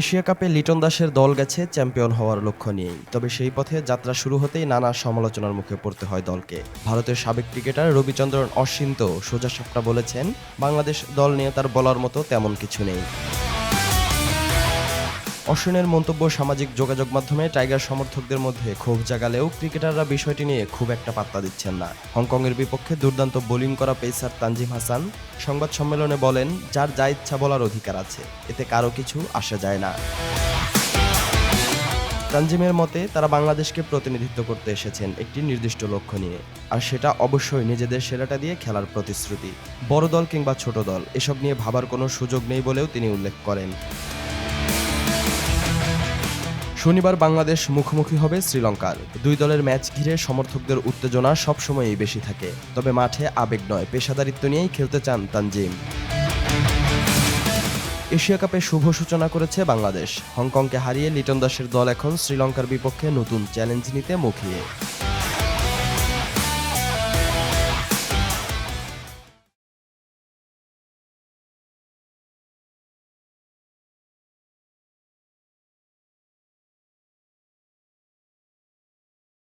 Asia কাপে লিটন দাসের দল গেছে চ্যাম্পিয়ন হওয়ার লক্ষ্য নিয়েই। তবে সেই পথে যাত্রা শুরু হতেই নানা সমালোচনার মুখে পড়তে হয় দলকে। ভারতের সাবেক ক্রিকেটার রবিচন্দ্রন অসীন্ত সোজা সাপটা বলেছেন, বাংলাদেশ দল নিয়ে তার বলার মতো তেমন কিছু নেই। অশ্বিনের মন্তব্য সামাজিক যোগাযোগ মাধ্যমে টাইগার সমর্থকদের মধ্যে ক্ষোভ জাগালেও ক্রিকেটাররা বিষয়টি নিয়ে খুব একটা পাত্তা দিচ্ছেন না। হংকংয়ের বিপক্ষে দুর্দান্ত বোলিং করা পেসার তানজিম হাসান সংবাদ সম্মেলনে বলেন, যার যা ইচ্ছা বলার অধিকার আছে, এতে কারও কিছু আসা যায় না। তানজিমের মতে, তারা বাংলাদেশকে প্রতিনিধিত্ব করতে এসেছেন একটি নির্দিষ্ট লক্ষ্য নিয়ে, আর সেটা অবশ্যই নিজেদের সেরাটা দিয়ে খেলার প্রতিশ্রুতি। বড় দল কিংবা ছোট দল, এসব নিয়ে ভাবার কোনো সুযোগ নেই বলেও তিনি উল্লেখ করেন। শনিবার বাংলাদেশ মুখোমুখি হবে শ্রীলঙ্কার। দুই দলের ম্যাচ ঘিরে সমর্থকদের উত্তেজনা সবসময়ই বেশি থাকে। তবে মাঠে আবেগ নয়, পেশাদারিত্ব নিয়েই খেলতে চান তানজিম। এশিয়া কাপে শুভ সূচনা করেছে বাংলাদেশ। হংকংকে হারিয়ে লিটন দাসের দল এখন শ্রীলঙ্কার বিপক্ষে নতুন চ্যালেঞ্জ নিতে মুখিয়ে।